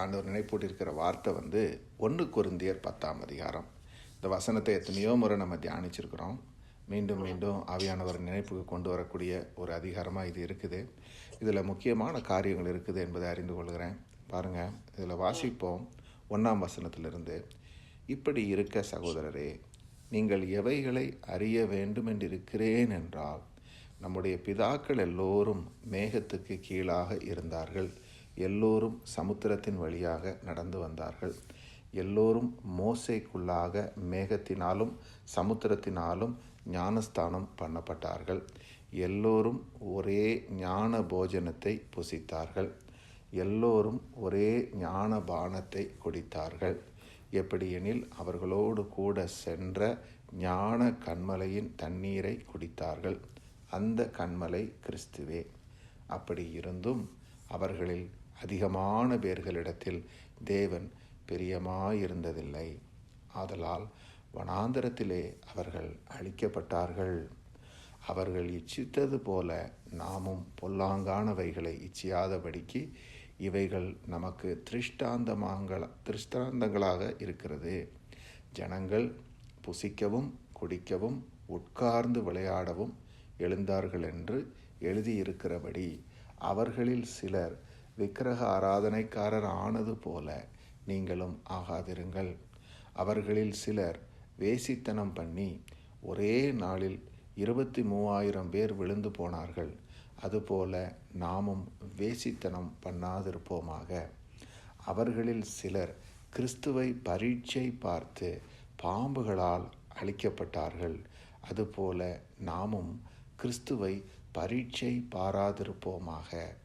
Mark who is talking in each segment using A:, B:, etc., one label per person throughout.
A: ஆண்டவர் நினைப்பூட்டிருக்கிற வார்த்தை வந்து ஒன்று குருந்தியர் பத்தாம் அதிகாரம். இந்த வசனத்தை எத்தனையோ முறை நம்ம தியானிச்சிருக்கிறோம். மீண்டும் மீண்டும் ஆவியானவர் நினைப்புக்கு கொண்டு வரக்கூடிய ஒரு அதிகாரமாக இது இருக்குது. இதில் முக்கியமான காரியங்கள் இருக்குது என்பதை அறிந்து கொள்கிறேன். பாருங்கள் இதில் வாசிப்போம் ஒன்றாம் வசனத்திலிருந்து. இப்படி இருக்க சகோதரரே நீங்கள் எவைகளை அறிய வேண்டும் என்று இருக்கிறேன் என்றால் நம்முடைய பிதாக்கள் எல்லோரும் மேகத்துக்கு கீழாக இருந்தார்கள். எல்லோரும் சமுத்திரத்தின் வழியாக நடந்து வந்தார்கள். எல்லோரும் மோசைக்குள்ளாக மேகத்தினாலும் சமுத்திரத்தினாலும் ஞானஸ்தானம் பண்ணப்பட்டார்கள். எல்லோரும் ஒரே ஞான போஜனத்தை புசித்தார்கள். எல்லோரும் ஒரே ஞான பானத்தை குடித்தார்கள். எப்படியெனில் அவர்களோடு கூட சென்ற ஞான கண்மலையின் தண்ணீரை குடித்தார்கள். அந்த கண்மலை கிறிஸ்துவே. அப்படி இருந்தும் அவர்களில் அதிகமான பேர்களிடத்தில் தேவன் பிரியமாயிருந்ததில்லை. ஆதலால் வனாந்தரத்திலே அவர்கள் அழிக்கப்பட்டார்கள். அவர்கள் இச்சித்தது போல நாமும் பொல்லாங்கானவைகளை இச்சியாதபடிக்கு இவைகள் நமக்கு திருஷ்டாந்தமாங்கள திருஷ்டாந்தங்களாக இருக்கிறது. ஜனங்கள் புசிக்கவும் குடிக்கவும் உட்கார்ந்து விளையாடவும் எழுந்தார்கள் என்று எழுதியிருக்கிறபடி அவர்களில் சிலர் விக்கிரக ஆராதனைக்காரர் ஆனது போல நீங்களும் ஆகாதிருங்கள். அவர்களில் சிலர் வேசித்தனம் பண்ணி ஒரே நாளில் இருபத்தி மூவாயிரம் பேர் விழுந்து போனார்கள். அதுபோல நாமும் வேசித்தனம் பண்ணாதிருப்போமாக. அவர்களில் சிலர் கிறிஸ்துவை பரீட்சை பார்த்து பாம்புகளால் அழிக்கப்பட்டார்கள். அதுபோல நாமும் கிறிஸ்துவை பரீட்சை பாராதிருப்போமாக.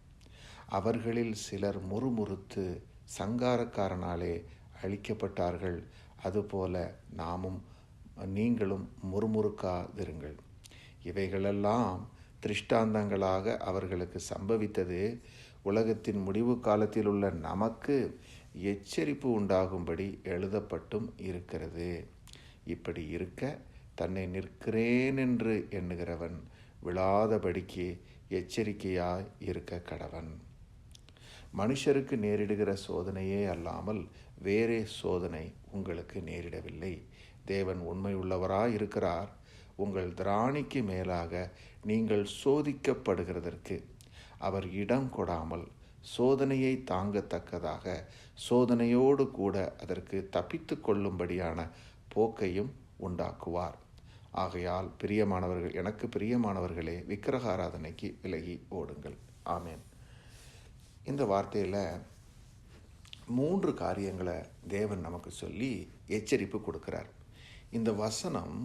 A: அவர்களில் சிலர் முறுமுறுத்து சங்காரக்காரனாலே அழிக்கப்பட்டார்கள். அதுபோல நாமும் நீங்களும் முறுமுறுக்காதிருங்கள். இவைகளெல்லாம் திருஷ்டாந்தங்களாக அவர்களுக்கு சம்பவித்தது. உலகத்தின் முடிவு காலத்தில் உள்ள நமக்கு எச்சரிப்பு உண்டாகும்படி எழுதப்பட்டும் இருக்கிறது. இப்படி இருக்க தன்னை நிற்கிறேன் என்று எண்ணுகிறவன் விழாதபடிக்கு எச்சரிக்கையாய் இருக்க கடவன். மனுஷருக்கு நேரிடுகிற சோதனையே அல்லாமல் வேறே சோதனை உங்களுக்கு நேரிடவில்லை. தேவன் உண்மையுள்ளவராக இருக்கிறார் உங்கள் திராணிக்கு மேலாக நீங்கள் சோதிக்கப்படுகிறதற்கு அவர் இடம் கொடாமல் சோதனையை தாங்கத்தக்கதாக சோதனையோடு கூட அதற்கு தப்பித்து கொள்ளும்படியான போக்கையும் உண்டாக்குவார். ஆகையால் பிரியமானவர்கள் எனக்கு பிரியமானவர்களே விக்கிரகாராதனைக்கு விலகி ஓடுங்கள். ஆமேன். இந்த வார்த்தையில் மூன்று காரியங்களை தேவன் நமக்கு சொல்லி எச்சரிப்பு கொடுக்கிறார். இந்த வசனம்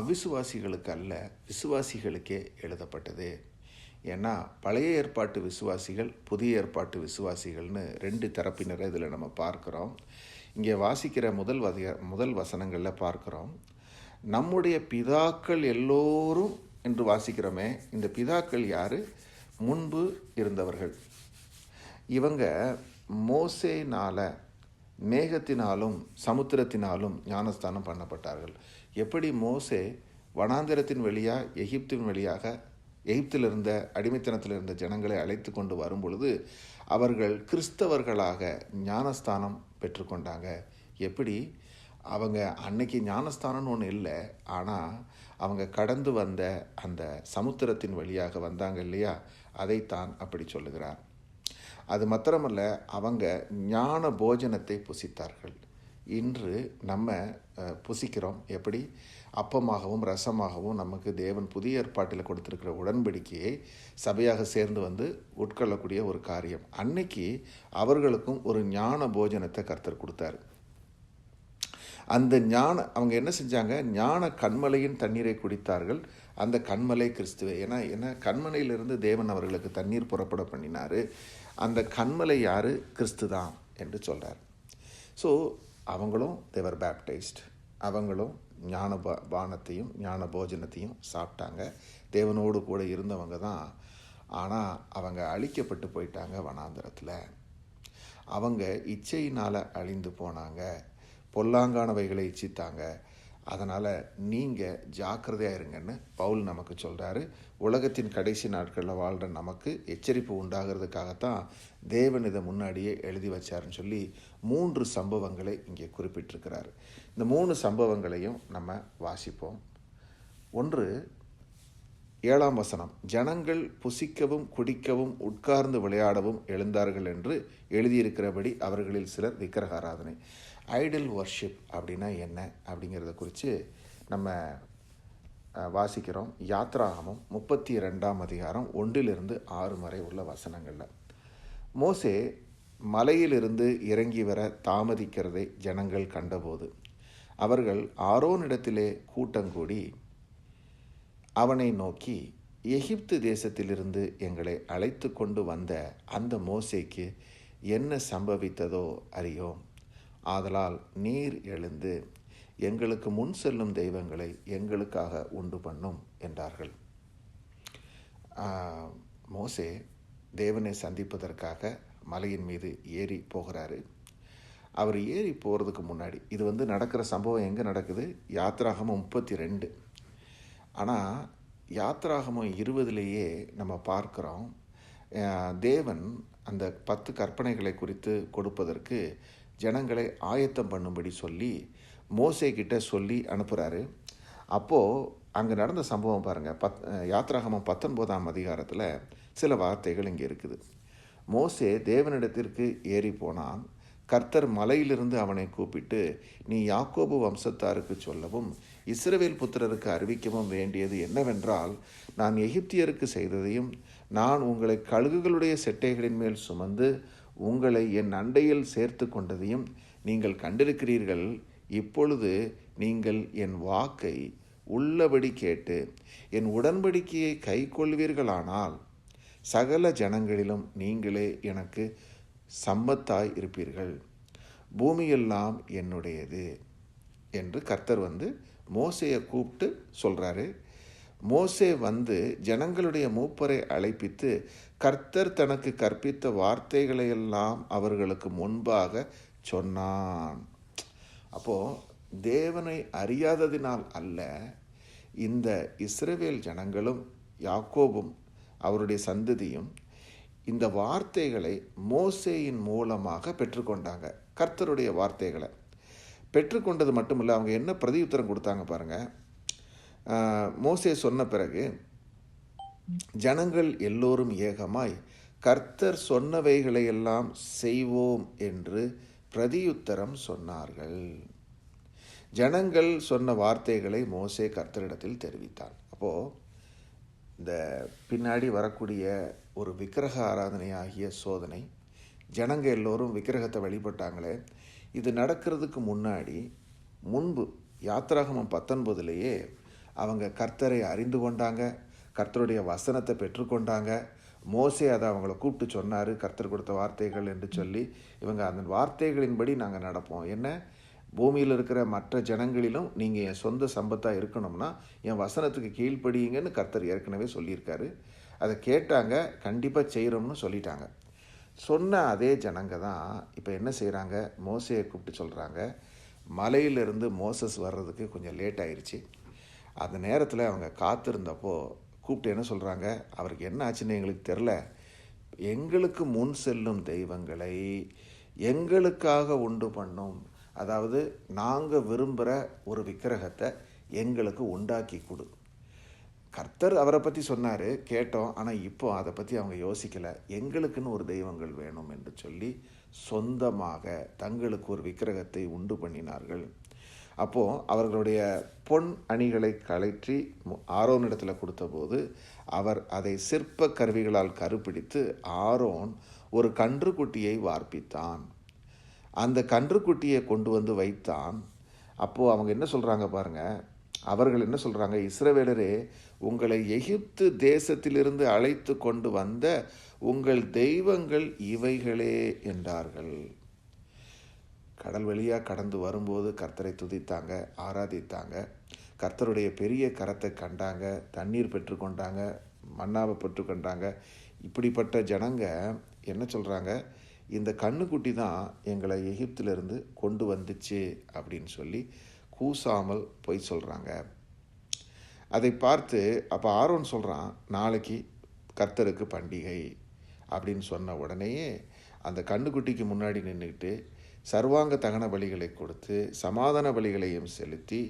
A: அவிசுவாசிகளுக்கு அல்ல விசுவாசிகளுக்கே எழுதப்பட்டது. ஏன்னா பழைய ஏற்பாட்டு விசுவாசிகள் புதிய ஏற்பாட்டு விசுவாசிகள்னு ரெண்டு தரப்பினரை இதில் நம்ம பார்க்குறோம். இங்கே வாசிக்கிற முதல் வதிய முதல் வசனங்களில் பார்க்குறோம். நம்முடைய பிதாக்கள் எல்லோரும் என்று வாசிக்கிறோமே இந்த பிதாக்கள் யார்? முன்பு இருந்தவர்கள். இவங்க மோசேனால் மேகத்தினாலும் சமுத்திரத்தினாலும் ஞானஸ்தானம் பண்ணப்பட்டார்கள். எப்படி மோசே வனாந்திரத்தின் வழியாக எகிப்தின் வழியாக எகிப்தில் இருந்த அடிமைத்தனத்தில் இருந்த ஜனங்களை அழைத்து கொண்டு வரும் பொழுது அவர்கள் கிறிஸ்தவர்களாக ஞானஸ்தானம் பெற்றுக்கொண்டாங்க. எப்படி? அவங்க அன்னைக்கு ஞானஸ்தானம்னு ஒன்று இல்லை ஆனால் அவங்க கடந்து வந்த அந்த சமுத்திரத்தின் வழியாக வந்தாங்க இல்லையா? அதைத்தான் அப்படி சொல்லுகிறார். அது மாத்திரமல்ல அவங்க ஞான போஜனத்தை புசித்தார்கள். இன்று நம்ம புசிக்கிறோம். எப்படி? அப்பமாகவும் ரசமாகவும் நமக்கு தேவன் புதிய ஏற்பாட்டில் கொடுத்துருக்கிற உடன்படிக்கையை சபையாக சேர்ந்து வந்து உட்கொள்ளக்கூடிய ஒரு காரியம். அன்னைக்கு அவர்களுக்கும் ஒரு ஞான போஜனத்தை கர்த்தர் கொடுத்தாரு. அந்த ஞான அவங்க என்ன செஞ்சாங்க? ஞான கண்மலையின் தண்ணீரை குடித்தார்கள். அந்த கண்மலை கிறிஸ்துவே ஏன்னா ஏன்னா கண்மலையிலிருந்து தேவன் அவர்களுக்கு தண்ணீர் புறப்பட பண்ணினார். அந்த கண்மலை யார்? கிறிஸ்து தான் என்று சொல்கிறார் ஸோ அவங்களும் தேவர் பேப்டைஸ்ட் அவங்களும் ஞான பானத்தையும் ஞான போஜனத்தையும் சாப்பிட்டாங்க. தேவனோடு கூட இருந்தவங்க தான். ஆனால் அவங்க அழிக்கப்பட்டு போயிட்டாங்க வனாந்தரத்தில். அவங்க இச்சையினால் அழிந்து போனாங்க. பொல்லாங்கானவைகளை இச்சித்தாங்க. அதனால் நீங்கள் ஜாக்கிரதையாக இருங்கன்னு பவுல் நமக்கு சொல்கிறாரு உலகத்தின் கடைசி நாட்களில் வாழ்கிற நமக்கு எச்சரிப்பு உண்டாகிறதுக்காகத்தான் தேவன் இதை முன்னாடியே எழுதி வச்சாருன்னு சொல்லி மூன்று சம்பவங்களை இங்கே குறிப்பிட்டிருக்கிறார். இந்த மூணு சம்பவங்களையும் நம்ம வாசிப்போம். ஒன்று ஏழாம் வசனம் ஜனங்கள் புசிக்கவும் குடிக்கவும் உட்கார்ந்து விளையாடவும் எழுந்தார்கள் என்று எழுதியிருக்கிறபடி அவர்களில் சிலர் விக்கிரகாராதனை. ஐடல் ஒர்ஷிப் அப்படின்னா என்ன அப்படிங்கிறத குறித்து நம்ம வாசிக்கிறோம். யாத்ராகமம் முப்பத்தி ரெண்டாம் அதிகாரம் ஒன்றிலிருந்து ஆறு வரை உள்ள வசனங்களில். மோசே மலையிலிருந்து இறங்கி வர தாமதிக்கிறதை ஜனங்கள் கண்டபோது அவர்கள் ஆரோனிடத்திலே கூட்டங்கூடி அவனை நோக்கி எகிப்து தேசத்திலிருந்து எங்களை அழைத்து கொண்டு வந்த அந்த மோசேக்கு என்ன சம்பவித்ததோ அறியோம். ஆதலால் நீர் எழுந்து எங்களுக்கு முன் செல்லும் தெய்வங்களை எங்களுக்காக உண்டு பண்ணும் என்றார்கள். மோசே தேவனை சந்திப்பதற்காக மலையின் மீது ஏறி போகிறாரு. அவர் ஏறி போகிறதுக்கு முன்னாடி இது வந்து நடக்கிற சம்பவம் எங்கே நடக்குது? யாத்ராகமம் முப்பத்தி ரெண்டு ஆனால் யாத்ராகமம் இருபதுலேயே நம்ம பார்க்குறோம் தேவன் அந்த பத்து கற்பனைகளை குறித்து கொடுப்பதற்கு ஜனங்களை ஆயத்தம் பண்ணும்படி சொல்லி மோசே கிட்ட சொல்லி அனுப்புகிறாரு அப்போது அங்கே நடந்த சம்பவம் பாருங்கள் பத் யாத்ராகமம் பத்தொன்பதாம் அதிகாரத்தில் சில வார்த்தைகள் இங்கே இருக்குது. மோசே தேவனிடத்திற்கு ஏறி போனான். கர்த்தர் மலையிலிருந்து அவனை கூப்பிட்டு நீ யாக்கோபு வம்சத்தாருக்கு சொல்லவும் இஸ்ரவேல் புத்திரருக்கு அறிவிக்கவும் வேண்டியது என்னவென்றால் நான் எகிப்தியருக்கு செய்ததையும் நான் உங்களை கழுகுகளுடைய செட்டைகளின் மேல் சுமந்து உங்களை என் அண்டையில் சேர்த்து கொண்டதையும் நீங்கள் கண்டிருக்கிறீர்கள் இப்பொழுது நீங்கள் என் வாக்கை உள்ளபடி கேட்டு என் உடன்படிக்கையை கைக்கொள்வீர்களானால் சகல ஜனங்களிலும் நீங்களே எனக்கு சம்பத்தாய் இருப்பீர்கள். பூமியெல்லாம் என்னுடையது என்று கர்த்தர் வந்து மோசையை கூப்பிட்டு சொல்கிறாரு மோசே வந்து ஜனங்களுடைய மூப்பரை அழைப்பித்து கர்த்தர் தனக்கு கற்பித்த வார்த்தைகளையெல்லாம் அவர்களுக்கு முன்பாக சொன்னான். அப்போது தேவனை அறியாததினால் அல்ல இந்த இஸ்ரவேல் ஜனங்களும் யாக்கோபும் அவருடைய சந்ததியும் இந்த வார்த்தைகளை மோசேயின் மூலமாக பெற்றுக்கொண்டாங்க. கர்த்தருடைய வார்த்தைகளை பெற்றுக்கொண்டது மட்டுமில்லை அவங்க என்ன பிரதியுத்தரம் கொடுத்தாங்க பாருங்கள் மோசே சொன்ன பிறகு ஜனங்கள் எல்லோரும் ஏகமாய் கர்த்தர் சொன்னவைகளையெல்லாம் செய்வோம் என்று பிரதியுத்தரம் சொன்னார்கள். ஜனங்கள் சொன்ன வார்த்தைகளை மோசே கர்த்தரிடத்தில் தெரிவித்தான் அப்போது இந்த பின்னாடி வரக்கூடிய ஒரு விக்கிரக ஆராதனையாகிய சோதனை ஜனங்க எல்லோரும் விக்கிரகத்தை வழிபட்டாங்களே இது நடக்கிறதுக்கு முன்னாடி முன்பு யாத்திராகமம் பத்தொன்பதுலேயே அவங்க கர்த்தரை அறிந்து கொண்டாங்க. கர்த்தருடைய வசனத்தை பெற்றுக்கொண்டாங்க. மோசே அதை அவங்கள கூப்பிட்டு சொன்னார். கர்த்தர் கொடுத்த வார்த்தைகள் என்று சொல்லி இவங்க அந்த வார்த்தைகளின்படி நாங்கள் நடப்போம். என்ன? பூமியில் இருக்கிற மற்ற ஜனங்களிலும் நீங்கள் என் சொந்த சம்பத்தாக இருக்கணும்னா என் வசனத்துக்கு கீழ்ப்படியுங்கன்னு கர்த்தர் ஏற்கனவே சொல்லியிருக்காரு. அதை கேட்டாங்க. கண்டிப்பாக செய்கிறோம்னு சொல்லிட்டாங்க. சொன்ன அதே ஜனங்க தான் இப்போ என்ன செய்கிறாங்க மோசையை கூப்பிட்டு சொல்கிறாங்க மலையிலிருந்து மோசஸ் வர்றதுக்கு கொஞ்சம் லேட் ஆயிடுச்சு அந்த நேரத்தில் அவங்க காத்திருந்தப்போ கூப்பிட்டு என்ன சொல்கிறாங்க அவருக்கு என்ன ஆச்சுன்னு எங்களுக்கு தெரில எங்களுக்கு முன் செல்லும் தெய்வங்களை எங்களுக்காக உண்டு பண்ணும். அதாவது நாங்கள் விரும்புகிற ஒரு விக்கிரகத்தை எங்களுக்கு உண்டாக்கி கொடு. கர்த்தர் அவரை பற்றி சொன்னார் கேட்டோம். ஆனால் இப்போ அதை பற்றி அவங்க யோசிக்கலை. எங்களுக்குன்னு ஒரு தெய்வங்கள் வேணும் என்று சொல்லி சொந்தமாக தங்களுக்கு ஒரு விக்கிரகத்தை உண்டு பண்ணினார்கள். அப்போது அவர்களுடைய பொன் அணிகளை கழற்றி ஆரோன் ஆரோனிடத்தில் கொடுத்தபோது அவர் அதை சிற்ப கருவிகளால் கருப்பிடித்து ஆரோன் ஒரு கன்றுக்குட்டியை வார்ப்பித்தான். அந்த கன்றுக்குட்டியை கொண்டு வந்து வைத்தான். அப்போது அவங்க என்ன சொல்கிறாங்க பாருங்கள் அவர்கள் என்ன சொல்கிறாங்க இஸ்ரவேலரே உங்களை எகிப்து தேசத்திலிருந்து அழைத்து கொண்டு வந்த உங்கள் தெய்வங்கள் இவைகளே என்றார்கள். கடல் வழியாக கடந்து வரும்போது கர்த்தரை துதித்தாங்க ஆராதித்தாங்க. கர்த்தருடைய பெரிய கரத்தை கண்டாங்க தண்ணீர் பெற்றுக்கொண்டாங்க மன்னாவை பெற்றுக்கொண்டாங்க இப்படிப்பட்ட ஜனங்க என்ன சொல்கிறாங்க இந்த கண்ணுக்குட்டி தான் எங்களை எகிப்திலிருந்து கொண்டு வந்துச்சு அப்படின்னு சொல்லி கூசாமல் பொய் சொல்கிறாங்க அதை பார்த்து அப்போ ஆரோன் சொல்கிறான் நாளைக்கு கர்த்தருக்கு பண்டிகை. அப்படின்னு சொன்ன உடனேயே அந்த கண்ணுக்குட்டிக்கு முன்னாடி நின்றுக்கிட்டு சர்வாங்க தகன பலிகளை கொடுத்து சமாதான பலிகளையும் செலுத்தி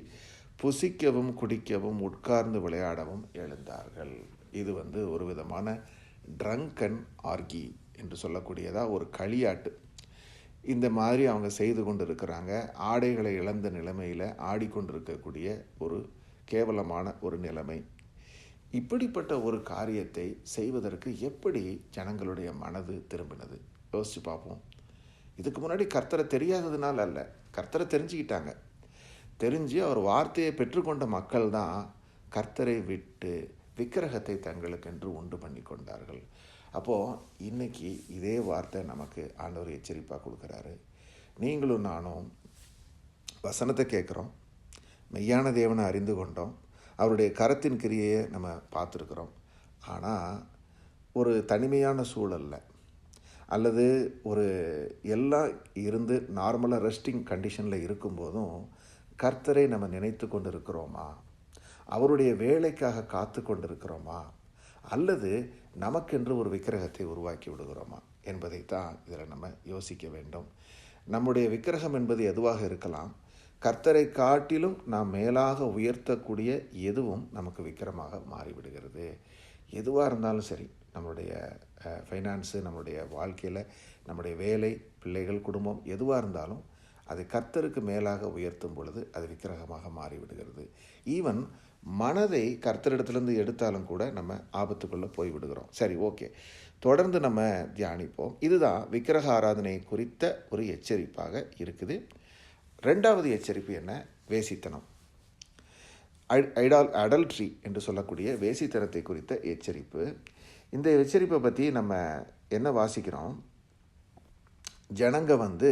A: புசிக்கவும் குடிக்கவும் உட்கார்ந்து விளையாடவும் எழுந்தார்கள். இது வந்து ஒரு விதமான ட்ரங்கன் ஆர்கி என்று சொல்லக்கூடியதாக ஒரு களியாட்டு. இந்த மாதிரி அவங்க செய்து கொண்டு இருக்கிறாங்க ஆடைகளை இழந்த நிலைமையில் ஆடிக்கொண்டிருக்கக்கூடிய ஒரு கேவலமான ஒரு நிலைமை. இப்படிப்பட்ட ஒரு காரியத்தை செய்வதற்கு எப்படி ஜனங்களுடைய மனது திரும்பினது? யோசித்து பார்ப்போம். இதுக்கு முன்னாடி கர்த்தரை தெரியாததுனால அல்ல. கர்த்தரை தெரிஞ்சுக்கிட்டாங்க. தெரிஞ்சு அவர் வார்த்தையை பெற்றுக்கொண்ட மக்கள் தான் கர்த்தரை விட்டு விக்கிரகத்தை தங்களுக்கென்று உண்டு பண்ணி கொண்டார்கள். அப்போது இன்னைக்கு இதே வார்த்தை நமக்கு ஆண்டவர் எச்சரிப்பாக கொடுக்குறாரு. நீங்களும் நானும் வசனத்தை கேட்குறோம். மெய்யான தேவனை அறிந்து கொண்டோம். அவருடைய கரத்தின் கிரியையை நம்ம பார்த்துருக்குறோம். ஆனால் ஒரு தனிமையான சூழலில் அல்லது ஒரு எல்லாம் இருந்து நார்மலாக ரெஸ்டிங் கண்டிஷனில் இருக்கும்போதும் கர்த்தரை நம்ம நினைத்து கொண்டு இருக்கிறோமா அவருடைய வேலைக்காக காத்து கொண்டிருக்கிறோமா? அல்லது நமக்கென்று ஒரு விக்கிரகத்தை உருவாக்கி விடுகிறோமா? என்பதைத்தான் இதில் நம்ம யோசிக்க வேண்டும். நம்முடைய விக்கிரகம் என்பது எதுவாக இருக்கலாம்? கர்த்தரை காட்டிலும் நாம் மேலாக உயர்த்தக்கூடிய எதுவும் நமக்கு விக்கிரமாக மாறிவிடுகிறது. எதுவாக இருந்தாலும் சரி நம்மளுடைய ஃபைனான்ஸு நம்மளுடைய வாழ்க்கையில் நம்முடைய வேலை பிள்ளைகள் குடும்பம் எதுவாக இருந்தாலும் அதை கர்த்தருக்கு மேலாக உயர்த்தும் பொழுது அது விக்கிரகமாக மாறிவிடுகிறது. ஈவன் மனதை கர்த்தரிடத்துலேருந்து எடுத்தாலும் கூட நம்ம ஆபத்துக்குள்ளே போய் விடுகிறோம் சரி ஓகே தொடர்ந்து நம்ம தியானிப்போம். இதுதான் விக்கிரக ஆராதனை குறித்த ஒரு எச்சரிப்பாக இருக்குது. ரெண்டாவது எச்சரிப்பு என்ன? வேசித்தனம். ஐடால் அடல்ட்ரி என்று சொல்லக்கூடிய வேசித்தனத்தை குறித்த எச்சரிப்பு. இந்த எச்சரிப்பை பற்றி நம்ம என்ன வாசிக்கிறோம்? ஜனங்க வந்து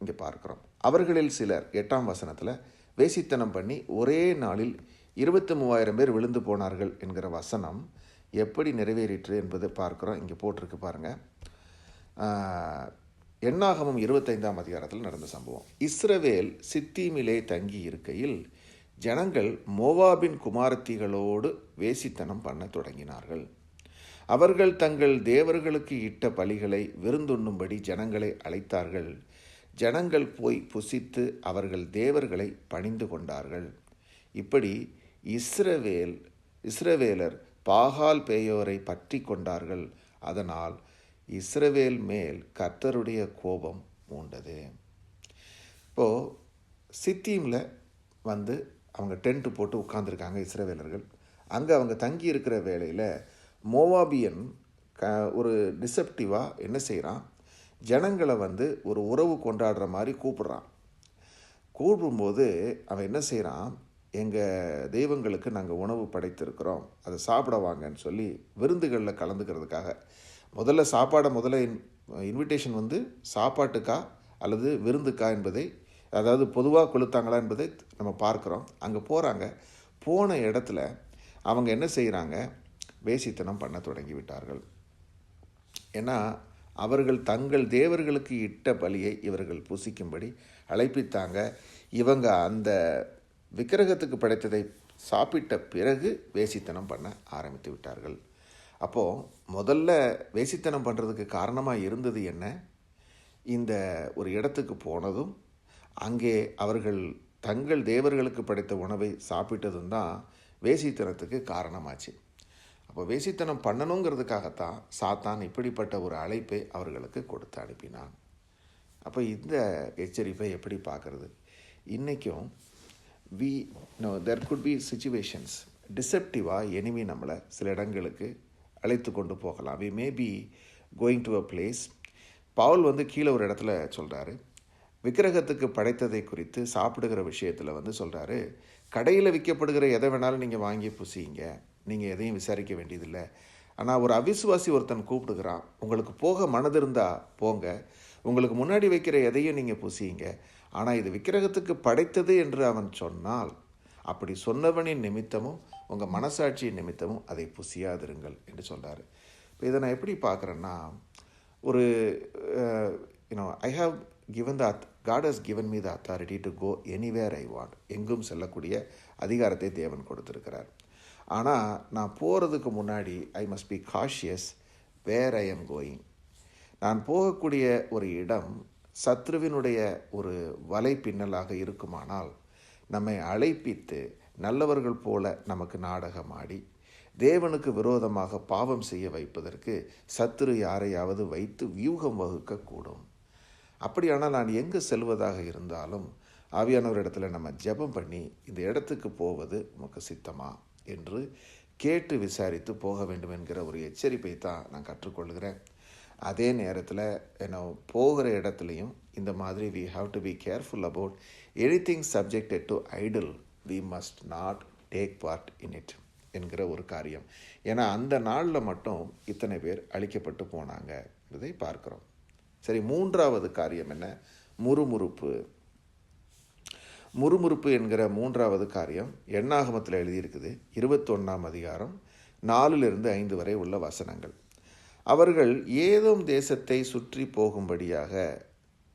A: இங்கே பார்க்குறோம். அவர்களில் சிலர் எட்டாம் வசனத்தில் வேசித்தனம் பண்ணி ஒரே நாளில் இருபத்தி மூவாயிரம் பேர் விழுந்து போனார்கள் என்கிற வசனம் எப்படி நிறைவேறிற்று என்பதை பார்க்குறோம். இங்கே போட்டிருக்கு பாருங்கள் எண்ணாகமும் இருபத்தைந்தாம் அதிகாரத்தில் நடந்த சம்பவம். இஸ்ரவேல் சித்தீமிலே தங்கி இருக்கையில் ஜனங்கள் மோவாபின் குமாரத்திகளோடு வேசித்தனம் பண்ண தொடங்கினார்கள். அவர்கள் தங்கள் தேவர்களுக்கு இட்ட பலிகளை விருந்துண்ணும்படி ஜனங்களை அழைத்தார்கள். ஜனங்கள் போய் புசித்து அவர்கள் தேவர்களை பணிந்து கொண்டார்கள். இப்படி இஸ்ரவேல் இஸ்ரவேலர் பாகால் பேயோரை பற்றி கொண்டார்கள். அதனால் இஸ்ரவேல் மேல் கர்த்தருடைய கோபம் மூண்டது. இப்போது சித்தீமில் வந்து அவங்க டென்ட்டு போட்டு உட்காந்துருக்காங்க இஸ்ரேவேலர்கள். அங்கே அவங்க தங்கி இருக்கிற வேலையில் மோவாபியன் க ஒரு டிசெப்டிவாக என்ன செய்கிறான் ஜனங்களை வந்து ஒரு உறவு கொண்டாடுற மாதிரி கூப்பிட்றான். கூப்பிடும்போது அவன் என்ன செய்கிறான் எங்கள் தெய்வங்களுக்கு நாங்கள் உணவு படைத்திருக்கிறோம். அதை சாப்பிட வாங்கன்னு சொல்லி விருந்துகளில் கலந்துக்கிறதுக்காக. முதல்ல சாப்பாடை முதல்ல இன் இன்விடேஷன் வந்து சாப்பாட்டுக்கா அல்லது விருந்துக்கா என்பதை அதாவது பொதுவாக கொளுத்தாங்களா என்பதை நம்ம பார்க்குறோம். அங்கே போகிறாங்க போன இடத்துல அவங்க என்ன செய்கிறாங்க வேசித்தனம் பண்ண தொடங்கி விட்டார்கள். ஏன்னா அவர்கள் தங்கள் தேவர்களுக்கு இட்ட பலியை இவர்கள் புசிக்கும்படி அழைப்பித்தாங்க. இவங்க அந்த விக்கிரகத்துக்கு படைத்ததை சாப்பிட்ட பிறகு வேசித்தனம் பண்ண ஆரம்பித்து விட்டார்கள். அப்போது முதல்ல வேசித்தனம் பண்ணுறதுக்கு காரணமாக இருந்தது என்ன? இந்த ஒரு இடத்துக்கு போனதும் அங்கே அவர்கள் தங்கள் தேவர்களுக்கு படைத்த உணவை சாப்பிட்டதும் தான் வேசித்தனத்துக்கு காரணமாச்சு. அப்போ வேசித்தனம் பண்ணணுங்கிறதுக்காகத்தான் சாத்தான் இப்படிப்பட்ட ஒரு அழைப்பை அவர்களுக்கு கொடுத்து அனுப்பினான். அப்போ இந்த எச்சரிப்பை எப்படி பார்க்குறது? இன்றைக்கும் we know there could be situations டிசெப்டிவாக enemy நம்மளை சில இடங்களுக்கு அழைத்து கொண்டு போகலாம். We may be going to a place Paul வந்து கீழே ஒரு இடத்துல சொல்கிறாரு விக்கிரகத்துக்கு படைத்ததை குறித்து சாப்பிடுகிற விஷயத்தில் வந்து சொல்கிறாரு கடையில் விற்கப்படுகிற எதை வேணாலும் நீங்கள் வாங்கி புசிங்க. நீங்கள் எதையும் விசாரிக்க வேண்டியதில்லை. ஆனால் ஒரு அவிசுவாசி ஒருத்தன் கூப்பிடுகிறான். உங்களுக்கு போக மனது இருந்தால் போங்க. உங்களுக்கு முன்னாடி வைக்கிற எதையும் நீங்கள் புசியுங்க ஆனால் இது விக்கிரகத்துக்கு படைத்தது என்று அவன் சொன்னால் அப்படி சொன்னவனின் நிமித்தமும் உங்கள் மனசாட்சியின் நிமித்தமும் அதை புசியாதிருங்கள் என்று சொல்கிறாரு இப்போ இதை நான் எப்படி பார்க்குறேன்னா ஒரு you know I have given the God has given me the authority to go anywhere I want எங்கும் செல்லக்கூடிய அதிகாரத்தை தேவன் கொடுத்துருக்கிறார். ஆனால் நான் போகிறதுக்கு முன்னாடி I must be cautious where I am going நான் போகக்கூடிய ஒரு இடம் சத்ருவினுடைய ஒரு வலை பின்னலாக இருக்குமானால் நம்மை அழைப்பித்து நல்லவர்கள் போல நமக்கு நாடகம் ஆடி தேவனுக்கு விரோதமாக பாவம் செய்ய வைப்பதற்கு சத்துரு யாரையாவது வைத்து வியூகம் வகுக்கக்கூடும். அப்படியானால் நான் எங்கு செல்வதாக இருந்தாலும் ஆவியானவரிடத்தில் நம்ம ஜெபம் பண்ணி இந்த இடத்துக்கு போவது உமக்கு சித்தமா என்று கேட்டு விசாரித்து போக வேண்டும் என்கிற ஒரு எச்சரிப்பை தான் நான் கற்றுக்கொள்கிறேன். அதே நேரத்தில் என்ன போகிற இடத்துலையும் இந்த மாதிரி we have to be careful about anything subjected to idol we must not take part in it என்கிற ஒரு காரியம். ஏன்னா அந்த நாளில் மட்டும் இத்தனை பேர் அழிக்கப்பட்டு போனாங்க என்பதை பார்க்குறோம். சரி மூன்றாவது காரியம் என்ன? முறுமுறுப்பு. முறுமுறுப்பு என்கிற மூன்றாவது காரியம் எண்ணாகமத்தில் எழுதியிருக்குது. இருபத்தொன்னாம் அதிகாரம் நாலிலிருந்து ஐந்து வரை உள்ள வசனங்கள். அவர்கள் ஏதோம் தேசத்தை சுற்றி போகும்படியாக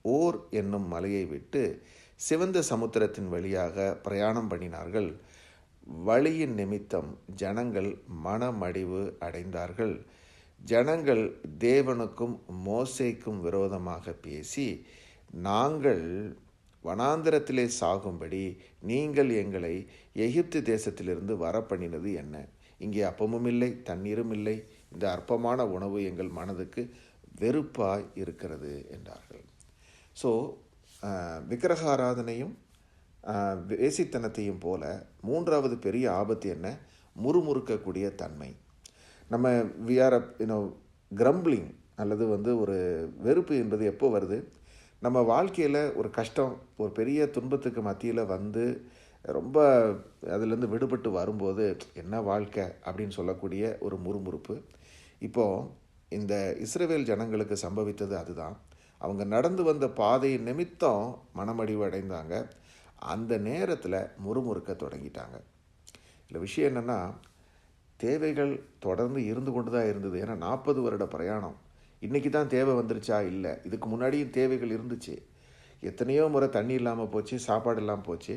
A: ஓர் என்னும் மலையை விட்டு சிவந்த சமுத்திரத்தின் வழியாக பிரயாணம் பண்ணினார்கள். வழியின் நிமித்தம் ஜனங்கள் மனமடிவு அடைந்தார்கள். ஜனங்கள் தேவனுக்கும் மோசைக்கும் விரோதமாக பேசி நாங்கள் வனாந்திரத்திலே சாகும்படி நீங்கள் எங்களை எகிப்து தேசத்திலிருந்து வர பண்ணினது என்ன? இங்கே அப்பமும் இல்லை தண்ணீரும் இல்லை. இந்த அற்பமான உணவு எங்கள் மனதுக்கு வெறுப்பாய் இருக்கிறது என்றார்கள். ஸோ விக்கிரகாராதனையும் வேசித்தனத்தையும் போல மூன்றாவது பெரிய ஆபத்து என்ன? முறுமுறுக்கக்கூடிய தன்மை. நம்ம வி ஆர் யூனோ கிரம்பிளிங் அல்லது வந்து ஒரு வெறுப்பு என்பது எப்போ வருது? நம்ம வாழ்க்கையில் ஒரு கஷ்டம் ஒரு பெரிய துன்பத்துக்கு மத்தியில் வந்து ரொம்ப அதுலேருந்து விடுபட்டு வரும்போது என்ன வாழ்க்கை அப்படின்னு சொல்லக்கூடிய ஒரு முறுமுறுப்பு. இப்போது இந்த இஸ்ரேவேல் ஜனங்களுக்கு சம்பவித்தது அதுதான். அவங்க நடந்து வந்த பாதை நிமித்தம் மனமடிவு அடைந்தாங்க. அந்த நேரத்தில் முறுமுறுக்க தொடங்கிட்டாங்க. இல்லை விஷயம் என்னென்னா தேவைகள் தொடர்ந்து இருந்து கொண்டு தான் இருந்தது. ஏன்னா நாற்பது வருட பிரயாணம். இன்றைக்கி தான் தேவை வந்துருச்சா? இல்லை. இதுக்கு முன்னாடியும் தேவைகள் இருந்துச்சு. எத்தனையோ முறை தண்ணி இல்லாமல் போச்சு சாப்பாடு இல்லாமல் போச்சு.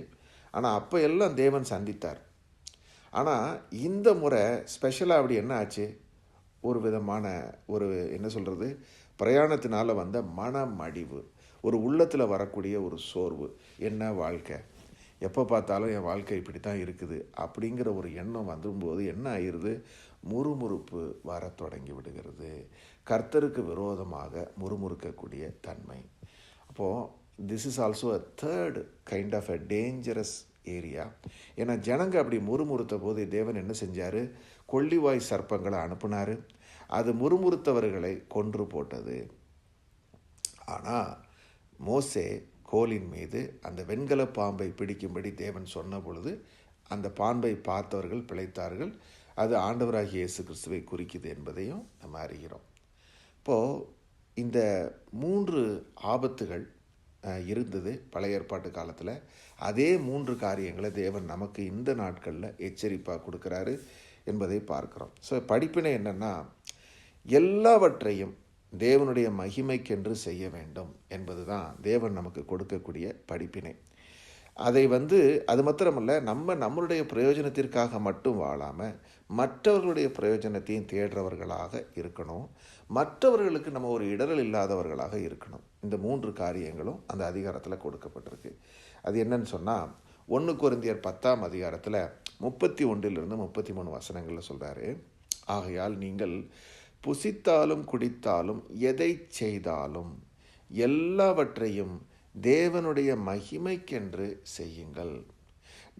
A: ஆனால் அப்போ எல்லாம் தேவன் சந்தித்தார். ஆனால் இந்த முறை ஸ்பெஷலாக அப்படி என்ன ஆச்சு? ஒரு விதமான ஒரு என்ன சொல்கிறது பிரயாணத்தினால் வந்த மனமடிவு. ஒரு உள்ளத்தில் வரக்கூடிய ஒரு சோர்வு. என்ன வாழ்க்கை? எப்போ பார்த்தாலும் என் வாழ்க்கை இப்படி தான் இருக்குது அப்படிங்கிற ஒரு எண்ணம் வந்தும்போது என்ன ஆயிடுது முறுமுறுப்பு வர தொடங்கி விடுகிறது. கர்த்தருக்கு விரோதமாக முறுமுறுக்கக்கூடிய தன்மை. அப்போது this is also a third kind of a dangerous area ஏன்னா ஜனங்க அப்படி முறுமுறுத்த போது தேவன் என்ன செஞ்சார்? கொள்ளிவாய் சர்ப்பங்களை அனுப்புனார். அது முறுமுறுத்தவர்களை கொன்று போட்டது. ஆனால் மோசே கோலின் மீது அந்த வெண்கல பாம்பை பிடிக்கும்படி தேவன் சொன்ன பொழுது அந்த பாம்பை பார்த்தவர்கள் பிழைத்தார்கள். அது ஆண்டவராகிய இயேசு கிறிஸ்துவை குறிக்குது என்பதையும் நம்ம அறிகிறோம். இப்போது இந்த மூன்று ஆபத்துகள் இருந்தது பழைய ஏற்பாட்டு காலத்தில். அதே மூன்று காரியங்களை தேவன் நமக்கு இந்த நாட்களில் எச்சரிப்பாக கொடுக்குறாரு என்பதை பார்க்குறோம். ஸோ படிப்பினை என்னென்னா எல்லாவற்றையும் தேவனுடைய மகிமைக்கென்று செய்ய வேண்டும் என்பது தான் தேவன் நமக்கு கொடுக்கக்கூடிய படிப்பினை. அதை வந்து அது மாத்திரமல்ல நம்ம நம்மளுடைய பிரயோஜனத்திற்காக மட்டும் வாழாமல் மற்றவர்களுடைய பிரயோஜனத்தையும் தேடுறவர்களாக இருக்கணும். மற்றவர்களுக்கு நம்ம ஒரு இடரல் இல்லாதவர்களாக இருக்கணும். இந்த மூன்று காரியங்களும் அந்த அதிகாரத்தில் கொடுக்கப்பட்டிருக்கு. அது என்னன்னு சொன்னால் ஒன்று குருந்தியர் பத்தாம் அதிகாரத்தில் முப்பத்தி ஒன்றிலிருந்து முப்பத்தி மூணு வசனங்களில் சொல்கிறாரு ஆகையால் நீங்கள் புசித்தாலும் குடித்தாலும் எதை செய்தாலும் எல்லாவற்றையும் தேவனுடைய மகிமைக்கென்று செய்யுங்கள்.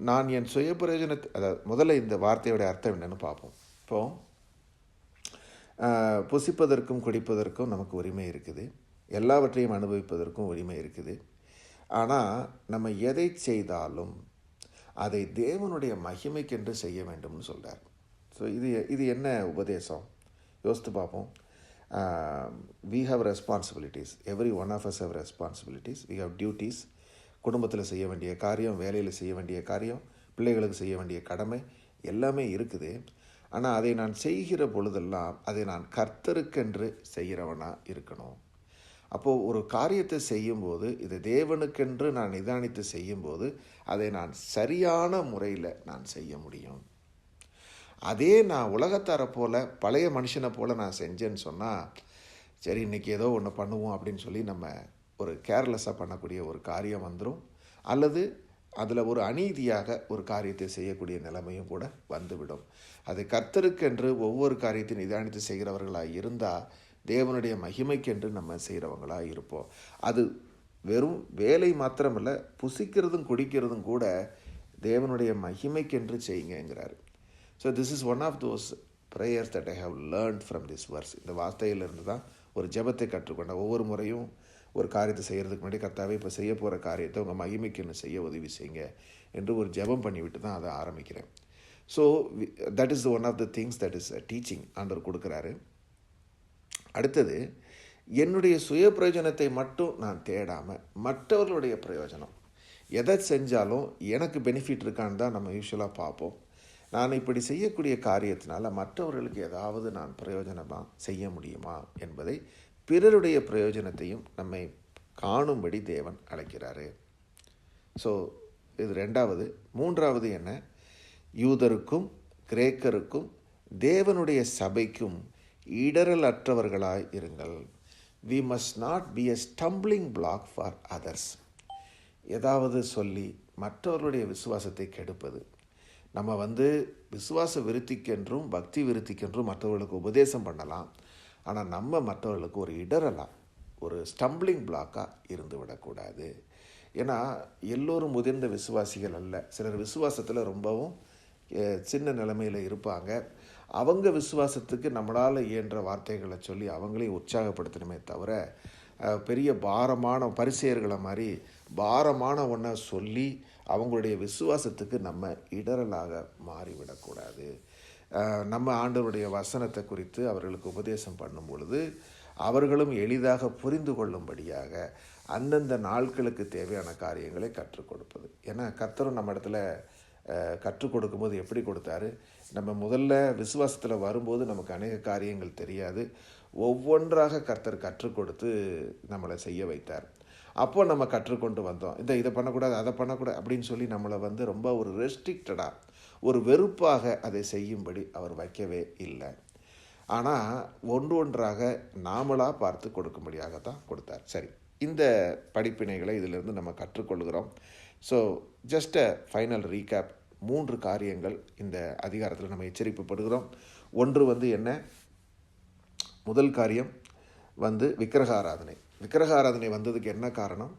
A: நான் என் சுய பிரயோஜனத்தை அதாவது முதல்ல இந்த வார்த்தையுடைய அர்த்தம் என்னென்னு பார்ப்போம். இப்போ புசிப்பதற்கும் குடிப்பதற்கும் நமக்கு உரிமை இருக்குது. எல்லாவற்றையும் அனுபவிப்பதற்கும் உரிமை இருக்குது. ஆனால் நம்ம எதை செய்தாலும் அதை தேவனுடைய மகிமைக்கென்று செய்ய வேண்டும்னு சொல்கிறார் ஸோ இது இது என்ன உபதேசம்? யோசித்து பார்ப்போம். We have responsibilities every one of us have responsibilities we have duties குடும்பத்தில் செய்ய வேண்டிய காரியம் வேலையில் செய்ய வேண்டிய காரியம் பிள்ளைகளுக்கு செய்ய வேண்டிய கடமை எல்லாமே இருக்குது. ஆனால் அதை நான் செய்கிற பொழுதெல்லாம் அதை நான் கர்த்தருக்கென்று செய்கிறவனாக இருக்கணும். அப்போது ஒரு காரியத்தை செய்யும்போது இது தேவனுக்கென்று நான் நிதானித்து செய்யும்போது அதை நான் சரியான முறையில் நான் செய்ய முடியும். அதே நான் உலகத்தாரை போல் பழைய மனுஷனை போல் நான் செஞ்சேன்னு சொன்னால் சரி இன்றைக்கி ஏதோ ஒன்று பண்ணுவோம் அப்படின்னு சொல்லி நம்ம ஒரு கேர்லெஸ்ஸாக பண்ணக்கூடிய ஒரு காரியம் வந்துடும் அல்லது அதில் ஒரு அநீதியாக ஒரு காரியத்தை செய்யக்கூடிய நிலைமையும் கூட வந்துவிடும். அது கர்த்தருக்கென்று ஒவ்வொரு காரியத்தையும் நிதானித்து செய்கிறவர்களாக இருந்தால் தேவனுடைய மகிமைக்கென்று நம்ம செய்கிறவங்களாக இருப்போம். அது வெறும் வேலை மாத்திரமல்ல புசிக்கிறதும் குடிக்கிறதும் கூட தேவனுடைய மகிமைக்கென்று செய்யுங்கிறார் so this is one of those prayers that I have learned from this verse இந்த வார்த்தையிலிருந்து தான் ஒரு ஜெபத்தை கற்றுக்கொண்டேன். ஒவ்வொரு முறையும் ஒரு காரியத்தை செய்கிறதுக்கு முன்னாடி கர்த்தாவே இப்போ செய்ய போகிற காரியத்தை உங்கள் மகிமைக்கு என்ன செய்ய உதவி செய்யுங்க என்று ஒரு ஜெபம் பண்ணிவிட்டு தான் அதை ஆரம்பிக்கிறேன். So that is one of the things that is teaching ஆண்டவர் கொடுக்குறாரு. அடுத்தது என்னுடைய சுய பிரயோஜனத்தை மட்டும் நான் தேடாமல் மற்றவர்களுடைய பிரயோஜனம். எதை செஞ்சாலும் எனக்கு பெனிஃபிட் இருக்கான்னு தான் நம்ம யூஸ்வலாக பார்ப்போம். நான் இப்படி செய்யக்கூடிய காரியத்தினால் மற்றவர்களுக்கு ஏதாவது நான் பிரயோஜனமாக செய்ய முடியுமா என்பதை பிறருடைய பிரயோஜனத்தையும் நம்மை காணும்படி தேவன் அழைக்கிறாரு. ஸோ இது ரெண்டாவது. மூன்றாவது என்ன? யூதருக்கும் கிரேக்கருக்கும் தேவனுடைய சபைக்கும் இடரலற்றவர்களாய் இருங்கள். We must not be a stumbling block for others ஏதாவது சொல்லி மற்றவர்களுடைய விசுவாசத்தை கெடுப்பது நம்ம வந்து விசுவாச விருத்திக்கென்றும் பக்தி விருத்திக்கென்றும் மற்றவர்களுக்கு உபதேசம் பண்ணலாம். ஆனால் நம்ம மற்றவர்களுக்கு ஒரு இடரலாம் ஒரு ஸ்டம்பிளிங் பிளாக்காக இருந்து விடக்கூடாது. ஏன்னா எல்லோரும் முதிர்ந்த விசுவாசிகள் அல்ல. சிலர் விசுவாசத்தில் ரொம்பவும் சின்ன நிலைமையில் இருப்பாங்க. அவங்க விசுவாசத்துக்கு நம்மளால் இயன்ற வார்த்தைகளை சொல்லி அவங்களையும் உற்சாகப்படுத்தணுமே தவிர பெரிய பாரமான பரிசெயர்களை மாதிரி பாரமான ஒன்றை சொல்லி அவங்களுடைய விசுவாசத்துக்கு நம்ம இடரலாக மாறிவிடக்கூடாது. நம்ம ஆண்டவருடைய வசனத்தை குறித்து அவர்களுக்கு உபதேசம் பண்ணும் பொழுது அவர்களும் எளிதாக புரிந்து கொள்ளும்படியாக அந்தந்த நாட்களுக்கு தேவையான காரியங்களை கற்றுக் கொடுப்பது. ஏன்னா கர்த்தரும் நம்ம இடத்துல கற்றுக் கொடுக்கும்போது எப்படி கொடுத்தாரு? நம்ம முதல்ல விசுவாசத்தில் வரும்போது நமக்கு அநேக காரியங்கள் தெரியாது. ஒவ்வொன்றாக கர்த்தர் கற்றுக் கொடுத்து நம்மளை செய்ய வைத்தார். அப்போது நம்ம கற்றுக்கொண்டு வந்தோம். இந்த இதை பண்ணக்கூடாது அதை பண்ணக்கூடாது அப்படின்னு சொல்லி நம்மளை வந்து ரொம்ப ஒரு ரெஸ்ட்ரிக்டடாக ஒரு வெறுப்பாக அதை செய்யும்படி அவர் வைக்கவே இல்லை. ஆனால் ஒன்று ஒன்றாக நாமளாக பார்த்து கொடுக்கும்படியாக தான் கொடுத்தார். சரி இந்த படிப்பினைகளை இதிலிருந்து நம்ம கற்றுக்கொள்கிறோம். So just a final recap மூன்று காரியங்கள் இந்த அதிகாரத்தில் நம்ம எச்சரிப்புப்படுகிறோம். ஒன்று வந்து என்ன? முதல் காரியம் வந்து விக்கிரக ஆராதனை விக்கிரக ஆராதனை வந்ததுக்கு என்ன காரணம்?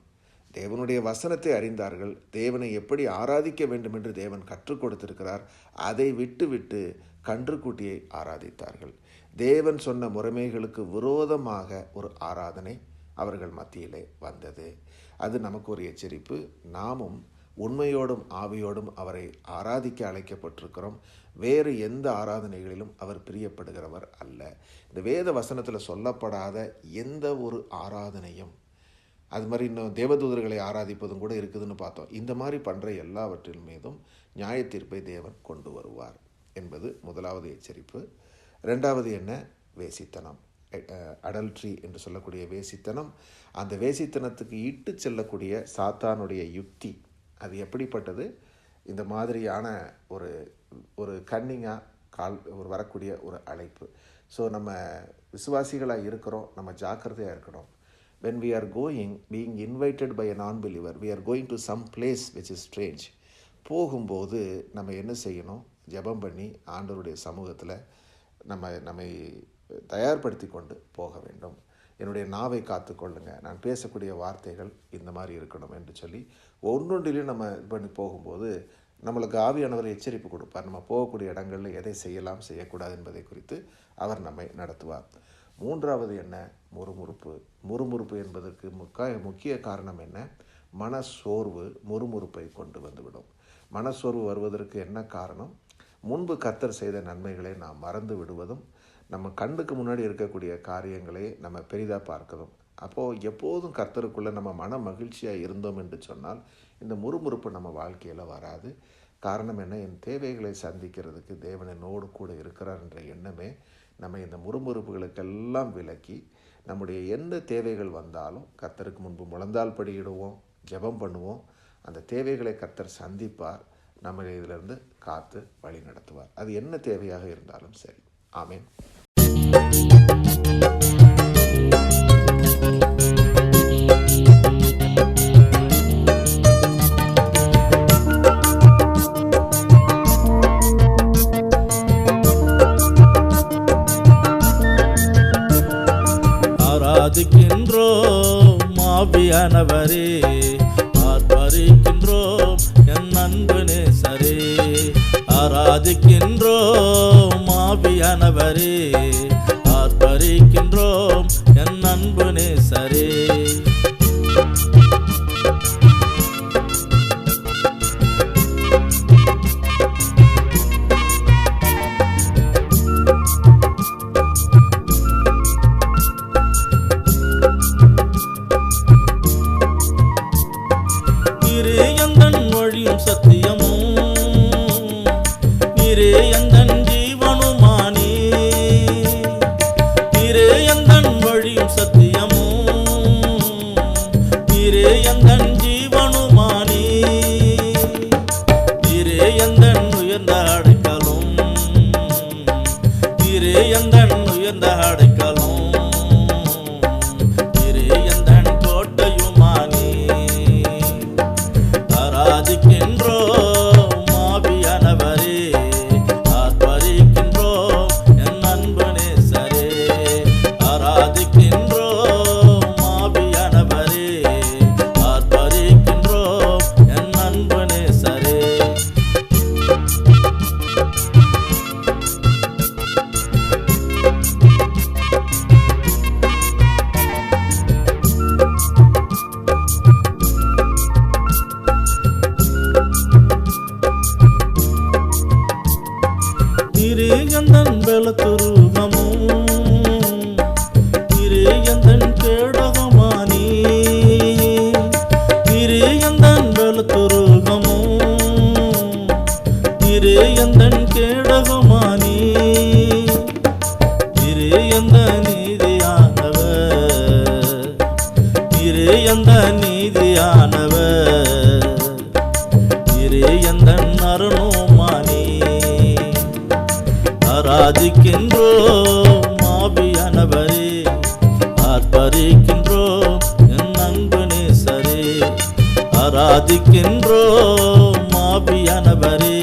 A: தேவனுடைய வசனத்தை அறிந்தார்கள். தேவனை எப்படி ஆராதிக்க வேண்டும் என்று தேவன் கற்றுக் கொடுத்திருக்கிறார். அதை விட்டு விட்டு கன்றுக்குட்டியை ஆராதித்தார்கள். தேவன் சொன்ன முறைமைகளுக்கு விரோதமாக ஒரு ஆராதனை அவர்கள் மத்தியிலே வந்தது. அது நமக்கு ஒரு எச்சரிப்பு. நாமும் உண்மையோடும் ஆவியோடும் அவரை ஆராதிக்க அழைக்கப்பட்டிருக்கிறோம். வேறு எந்த ஆராதனைகளிலும் அவர் பிரியப்படுகிறவர் அல்ல. இந்த வேத வசனத்தில் சொல்லப்படாத எந்த ஒரு ஆராதனையும் அது மாதிரி இன்னும் தேவதூதர்களை ஆராதிப்பதும் கூட இருக்குதுன்னு பார்த்தோம். இந்த மாதிரி பண்ணுற எல்லாவற்றின் மீதும் நியாய தீர்ப்பை தேவன் கொண்டு வருவார் என்பது முதலாவது எச்சரிப்பு. ரெண்டாவது என்ன? வேசித்தனம். அடல்ட்ரி என்று சொல்லக்கூடிய வேசித்தனம். அந்த வேசித்தனத்துக்கு இட்டு செல்லக்கூடிய சாத்தானுடைய யுக்தி அது எப்படிப்பட்டது? இந்த மாதிரியான ஒரு ஒரு கன்னிங்காக கால் ஒரு வரக்கூடிய ஒரு அழைப்பு. ஸோ நம்ம விசுவாசிகளாக இருக்கிறோம் நம்ம ஜாக்கிரதையாக இருக்கணும். When we are going being invited by a non believer we are going to some place which is strange போகும்போது நம்ம என்ன செய்யணும்? ஜெபம் பண்ணி ஆண்டவருடைய சமூகத்தில் நம்ம நம்மை தயார்படுத்தி கொண்டு போக வேண்டும். என்னுடைய நாவை காத்துக்கொள்ளுங்க நான் பேசக்கூடிய வார்த்தைகள் இந்த மாதிரி இருக்கணும் என்று சொல்லி ஒன்றொன்றிலையும் நம்ம இது பண்ணி போகும்போது நம்மளுக்கு ஆவியானவர் எச்சரிப்பு கொடுப்பார். நம்ம போகக்கூடிய இடங்களில் எதை செய்யலாம் செய்யக்கூடாது என்பதை குறித்து அவர் நம்மை நடத்துவார். மூன்றாவது என்ன? முறுமுறுப்பு. முறுமுறுப்பு என்பதற்கு முக்காய முக்கிய காரணம் என்ன? மனசோர்வு முறுமுறுப்பை கொண்டு வந்துவிடும். மனசோர்வு வருவதற்கு என்ன காரணம்? முன்பு கத்தர் செய்த நன்மைகளை நாம் மறந்து விடுவதும் நம்ம கண்ணுக்கு முன்னாடி இருக்கக்கூடிய காரியங்களை நம்ம பெரிதாக பார்க்கணும். அப்போது எப்போதும் கர்த்தருக்குள்ளே நம்ம மன மகிழ்ச்சியாக இருந்தோம் என்று சொன்னால் இந்த முறுமுறுப்பு நம்ம வாழ்க்கையில் வராது. காரணம் என்ன? என் தேவைகளை சந்திக்கிறதுக்கு தேவனோடு கூட இருக்கிறார் என்ற எண்ணமே நம்ம இந்த முறுமுறுப்புகளுக்கெல்லாம் விலக்கி நம்முடைய எந்த தேவைகள் வந்தாலும் கர்த்தருக்கு முன்பு முழந்தால் படியிடுவோம் ஜெபம் பண்ணுவோம். அந்த தேவைகளை கர்த்தர் சந்திப்பார் நம்ம இதிலிருந்து காத்து வழி நடத்துவார் அது என்ன தேவையாக இருந்தாலும் சரி. ஆமேன்.
B: ஆண்டனவரே ஆர்ப்பரிக்கின்றோம் என் அன்பு நேசரே. ஆராதிக்கின்றோம் மாவியானவரே ஆர்ப்பரிக்கின்றோம் என் அன்பு நேசரே. de quem இரு எந்த நீதியானவர். இரு எந்த அருணோமானி ஆராதிக்கின்றோ மாபியானவரே ஆர்ப்பரிக்கின்றோ என் அன்பு நேசரே ஆராதிக்கின்றோ மாபியானவரே.